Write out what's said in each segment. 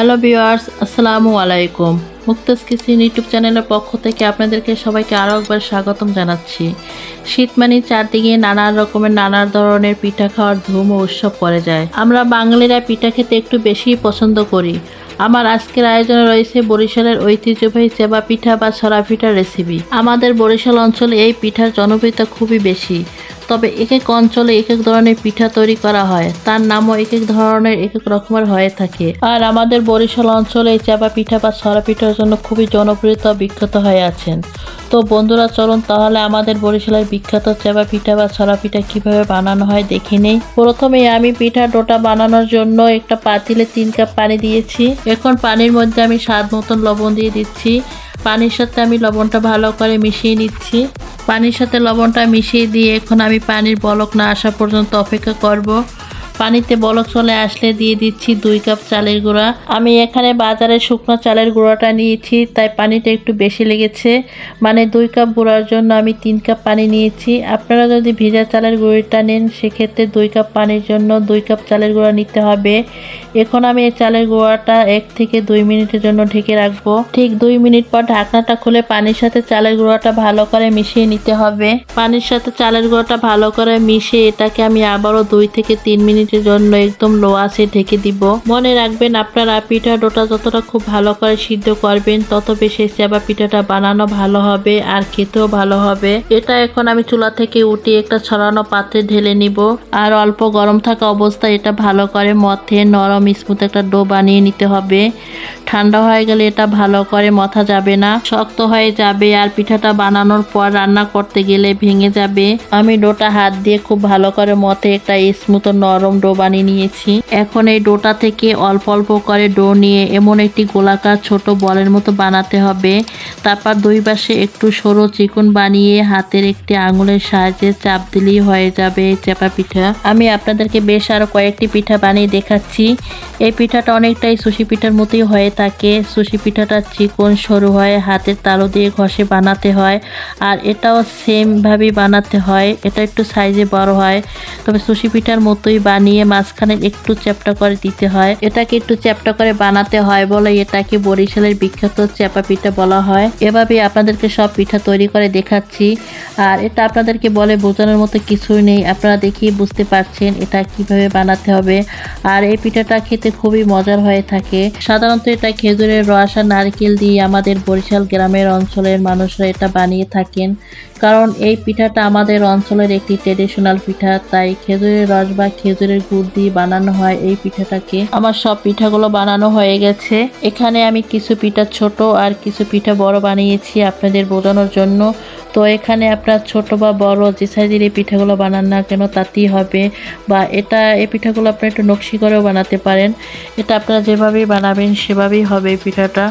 Hello viewers, আসসালামু আলাইকুম। Mukta's kitchen YouTube চ্যানেলের পক্ষ থেকে আপনাদেরকে সবাইকে আরও একবার স্বাগতম জানাচ্ছি। শীত মানে চারদিকে নানা রকমের নানা ধরনের পিঠা খাওয়ার ধুম ও উৎসব পড়ে যায়। আমরা বাঙালিরা পিঠা খেতে একটু বেশি পছন্দ করি। আমার আজকের আয়োজনে রয়েছে বরিশালের ঐতিহ্যবাহী চেবা পিঠা বা ছড়া পিঠার রেসিপি আমাদের বরিশাল অঞ্চলে এই পিঠার জনপ্রিয়তা খুবই বেশি। তবে এক এক অঞ্চলে এক এক ধরনের পিঠা তৈরি করা হয়। তার নামও এক এক ধরনের এক এক রকমের হয়ে থাকে। আর আমাদের বরিশাল অঞ্চলে চাপা পিঠা বা ছড়া পিঠার জন্য খুবই জনপ্রিয়তা বিখ্যাত হয়ে আছেন। তো বন্ধুরা, চলুন তাহলে আমাদের বরিশালের বিখ্যাত চাপা পিঠা বা ছড়া পিঠা কীভাবে বানানো হয় দেখে নেই। প্রথমে আমি পিঠা ডোটা বানানোর জন্য একটা পাতিলে তিন কাপ পানি দিয়েছি। এখন পানির মধ্যে আমি স্বাদ মতন লবণ দিয়ে দিচ্ছি। পানির সাথে আমি লবণটা ভালো করে মিশিয়ে নিচ্ছি। পানির সাথে লবণটা মিশিয়ে দিয়ে এখন আমি পানির বলক না আসা পর্যন্ত অপেক্ষা করব। পানিতে বলক চলে আসলে দিয়ে দিচ্ছি দুই কাপ চালের গুঁড়া। আমি এখানে বাজারে শুকনো চালের গুঁড়াটা নিয়েছি, তাই পানিটা একটু বেশি লেগেছে। মানে দুই কাপ গুঁড়ার জন্য আমি তিন কাপ পানি নিয়েছি। আপনারা যদি ভেজা চালের গুঁড়িটা নেন, সেক্ষেত্রে দুই কাপ পানির জন্য দুই কাপ চালের গুঁড়া নিতে হবে। এখন আমি এই চালের গুঁড়াটা এক থেকে দুই মিনিটের জন্য ঢেকে রাখব। ঠিক দুই মিনিট পর ঢাকনাটা খুলে পানির সাথে চালের গুঁড়াটা ভালো করে মিশিয়ে নিতে হবে। পানির সাথে চালের গুঁড়াটা ভালো করে মিশিয়ে এটাকে আমি আবারও দুই থেকে তিন মিনিটের জন্য একদম লো আছে ঢেকে দিব। মনে রাখবেন, আপনারা পিঠা ডোটা যতটা খুব ভালো করে সিদ্ধ করবেন, তত বেশি চেবা পিঠাটা বানানো ভালো হবে আর খেতেও ভালো হবে। এটা এখন আমি চুলা থেকে উঠিয়ে একটা ছড়ানো পাত্রে ঢেলে নিব। আর অল্প গরম থাকা অবস্থায় এটা ভালো করে মথে নরম স্মুথ একটা ডো বানিয়ে নিতে হবে। ঠান্ডা হয়ে গেলে এটা ভালো করে মথা যাবে না, শক্ত হয়ে যাবে আর পিঠাটা বানানোর পর রান্না করতে গেলে ভেঙে যাবে। আমি ডোটা হাত দিয়ে খুব ভালো করে মথে একটা স্মুথ নরম ডো বানিয়ে নিয়েছি। এখন এই ডোটা থেকে অল্প অল্প করে ডো নিয়ে এমন একটি গোলাকার ছোট বলের মতো বানাতে হবে। তারপর দুই পাশে একটু সরু চিকন বানিয়ে হাতের একটি আঙুলের সাহায্যে চাপ দিলেই হয়ে যাবে চেপা পিঠা। আমি আপনাদেরকে বেশ আরও কয়েকটি পিঠা বানিয়ে দেখাচ্ছি। এই পিঠাটা অনেকটাই সুশি পিঠার মতোই হয়ে থাকে। সুশি পিঠাটা চিকন, সরু হয়, হাতের তালু দিয়ে ঘষে বানাতে হয় আর এটাও সেম ভাবেই বানাতে হয়। এটা একটু সাইজে বড় হয়, তবে সুশি পিঠার মতোই বানিয়ে মাঝখানে একটু চ্যাপটা করে দিতে হয়। এটাকে একটু চ্যাপটা করে বানাতে হয় বলে এটাকে বরিশালের বিখ্যাত চাপা পিঠা বলা হয়। এভাবে আপনাদেরকে সব পিঠা তৈরি করে দেখাচ্ছি। আর এটা আপনাদেরকে বলে বোঝানোর মতো কিছুই নেই। আপনারা দেখিয়ে বুঝতে পারছেন এটা কীভাবে বানাতে হবে। আর এই পিঠাটা খেতে খুবই মজার হয়ে থাকে। সাধারণত এটা খেজুরের রস আর নারকেল দিয়ে আমাদের বরিশাল গ্রামের অঞ্চলের মানুষরা এটা বানিয়ে থাকেন। কারণ এই পিঠাটা আমাদের অঞ্চলের একটি ট্রেডিশনাল পিঠা, তাই খেজুরের রস বা খেজুরের গুড় দিয়ে বানানো হয় এই পিঠাটাকে। আমার সব পিঠাগুলো বানানো হয়ে গেছে। এখানে আমি কিছু পিঠা ছোট আর কিছু পিঠা বড় বানিয়েছি আপনাদের বোঝানোর জন্য। তো এখানে আপনার ছোট বা বড় যে সাইজের এই পিঠাগুলো বানান না কেন তাতেই হবে। বা এটা, এই পিঠাগুলো আপনারা একটু নকশি করেও বানাতে পারেন। এটা আপনারা যেভাবেই বানাবেন সেভাবেই হবে এই পিঠাটা।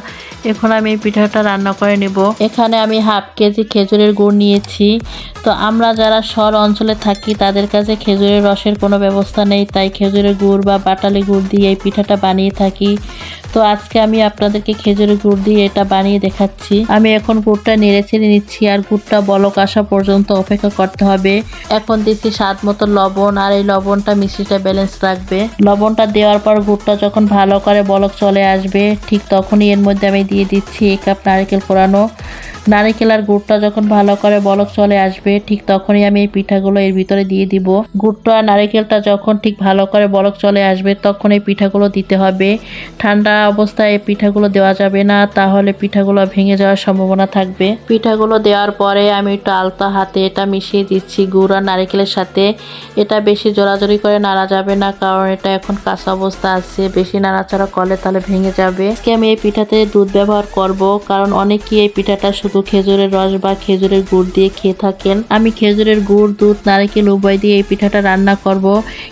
এখন আমি এই পিঠাটা রান্না করে নেব। এখানে আমি হাফ কেজি খেজুরের গুড় নিয়েছি তো আমরা যারা শহর অঞ্চলে থাকি, তাদের কাছে খেজুরের রসের কোনো ব্যবস্থা নেই। তাই খেজুরের গুড় বা বাটালি গুড় দিয়ে এই পিঠাটা বানিয়ে থাকি। তো আজকে আমি আপনাদেরকে খেজুরের গুড় দিয়ে এটা বানিয়ে দেখাচ্ছি। আমি এখন গুড়টা নেড়ে চেড়ে নিচ্ছি আর গুড়টা বলক আসা পর্যন্ত অপেক্ষা করতে হবে। এখন দিচ্ছি স্বাদ মতো লবণ আর এই লবণটা মিষ্টিটা ব্যালেন্স রাখবে। লবণটা দেওয়ার পর গুড়টা যখন ভালো করে বলক চলে আসবে, ঠিক তখনই এর মধ্যে আমি দিয়ে দিচ্ছি এক কাপ নারকেল কোরানো নারিকেল আর গুড়টা যখন ভালো করে বলক চলে আসবে, ঠিক তখনই আমি এই পিঠাগুলো এর ভিতরে দিয়ে দিব। গুড়টা আর নারিকেলটা যখন ঠিক ভালো করে বলক চলে আসবে, তখন এই পিঠাগুলো দিতে হবে। ঠান্ডা অবস্থায় এই পিঠাগুলো দেওয়া যাবে না, তাহলে পিঠাগুলো ভেঙে যাওয়ার সম্ভাবনা থাকবে। পিঠাগুলো দেওয়ার পরে আমি একটু আলতা হাতে এটা মিশিয়ে দিচ্ছি, গুড় আর নারিকেলের সাথে। এটা বেশি জোরাজোরি করে নাড়া যাবে না, কারণ এটা এখন কাঁচা অবস্থা আছে। বেশি নাড়াচাড়া করলে তাহলে ভেঙে যাবে। আজকে আমি এই পিঠাতে দুধ ব্যবহার করব, কারণ অনেকেই এই পিঠাটা শুধু খেজুরের রস বা খেজুরের গুড় দিয়ে খেয়ে থাকেন। আমি খেজুরের গুড়, দুধ, নারকেল উভয় দিয়ে এই পিঠাটা রান্না করব।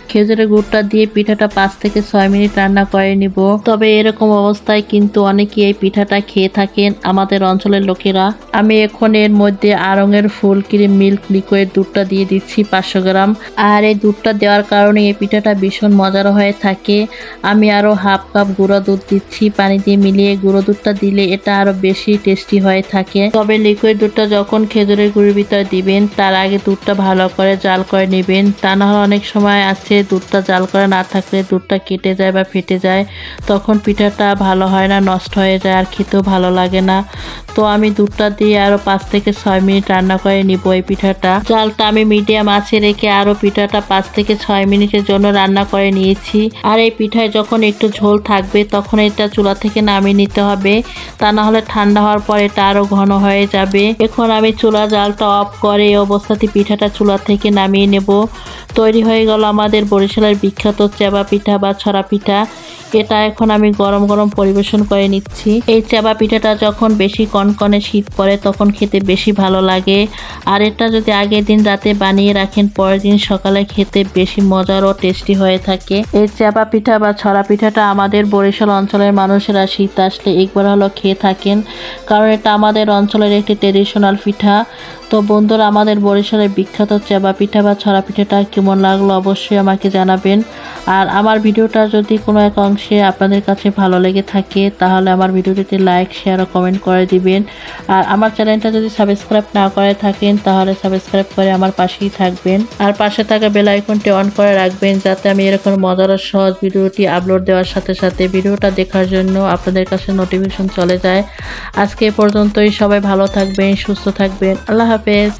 খেজুরের গুড়টা দিয়ে পিঠাটা পাঁচ থেকে ছয় মিনিট রান্না করে নিব। তবে এরকম অবস্থায় কিন্তু অনেকেই এই পিঠাটা খেয়ে থাকেন আমাদের অঞ্চলের লোকেরা। আমি এখন এর মধ্যে আরঙের ফুল, ক্রিম মিল্ক, লিকুইড দুধটা দিয়ে দিচ্ছি পাঁচশো গ্রাম। আর এই দুধটা দেওয়ার কারণে এই পিঠাটা ভীষণ মজার হয়ে থাকে। আমি আরও হাফ কাপ গুঁড়ো দুধ দিচ্ছি। পানি দিয়ে মিলিয়ে গুঁড়ো দুধটা দিলে এটা আরও বেশি টেস্টি হয়ে থাকে। তবে লিকুইড দুধটা যখন খেজুরের গুঁড়ির ভিতরে দিবেন, তার আগে দুধটা ভালো করে জাল করে নেবেন। তা না হলে অনেক সময় আছে, দুধটা জাল করে না থাকলে দুধটা কেটে যায় বা ফেটে যায়। তখন পিঠাটা ভালো হয় না, নষ্ট হয়ে যায় আর খেতেও ভালো লাগে না। তো আমি দুধটা দিয়ে আরও পাঁচ থেকে ছয় মিনিট রান্না করে নিব এই পিঠাটা। চালটা আমি মিডিয়াম আছে রেখে আরও পিঠাটা পাঁচ থেকে ছয় মিনিটের জন্য রান্না করে নিয়েছি। আর এই পিঠায় যখন একটু ঝোল থাকবে, তখন এটা চুলা থেকে নামিয়ে নিতে হবে। তা না হলে ঠান্ডা হওয়ার পর এটা আরও ঘন হয়ে যাবে। এখন আমি চুলা জালটা অফ করে এই অবস্থাতে পিঠাটা চুলা থেকে নামিয়ে নেব। তৈরি হয়ে গেল আমাদের বরিশালের বিখ্যাত চেবা পিঠা বা ছড়া পিঠা। এটা এখন আমি গরম গরম পরিবেশন করে নিচ্ছি। এই চাবা পিঠাটা যখন বেশি কনকনে শীত পড়ে তখন খেতে বেশি ভালো লাগে। আর এটা যদি আগের দিন রাতে বানিয়ে রাখেন, পরের দিন সকালে খেতে বেশি মজার ও টেস্টি হয়ে থাকে। এই চাপা পিঠা বা ছড়া পিঠাটা আমাদের বরিশাল অঞ্চলের মানুষেরা শীত আসলে একবার হলো খেয়ে থাকেন। কারণ এটা আমাদের অঞ্চলের একটি ট্রেডিশনাল পিঠা। তো বন্ধুরা, আমাদের বরিশালের বিখ্যাত চাবা পিঠা বা ছড়া পিঠাটা কেমন লাগল অবশ্যই আমাকে জানাবেন। আর আমার ভিডিওটা যদি কোনো এক অংশে আপনাদের কাছে ভালো লেগে থাকে, তাহলে আমার ভিডিওটিতে লাইক শেয়ার ও কমেন্ট করে দিবেন। আর আমার চ্যানেলটা যদি সাবস্ক্রাইব না করে থাকেন, তাহলে সাবস্ক্রাইব করে আমার পাশেই থাকবেন। আর পাশে থাকা বেল আইকনটি অন করে রাখবেন, যাতে আমি এরকম মজার সহজ ভিডিওটি আপলোড দেওয়ার সাথে সাথে ভিডিওটা দেখার জন্য আপনাদের কাছে নোটিফিকেশন চলে যায়। আজকে পর্যন্তই, সবাই ভালো থাকবেন, সুস্থ থাকবেন। আল্লাহ হাফেজ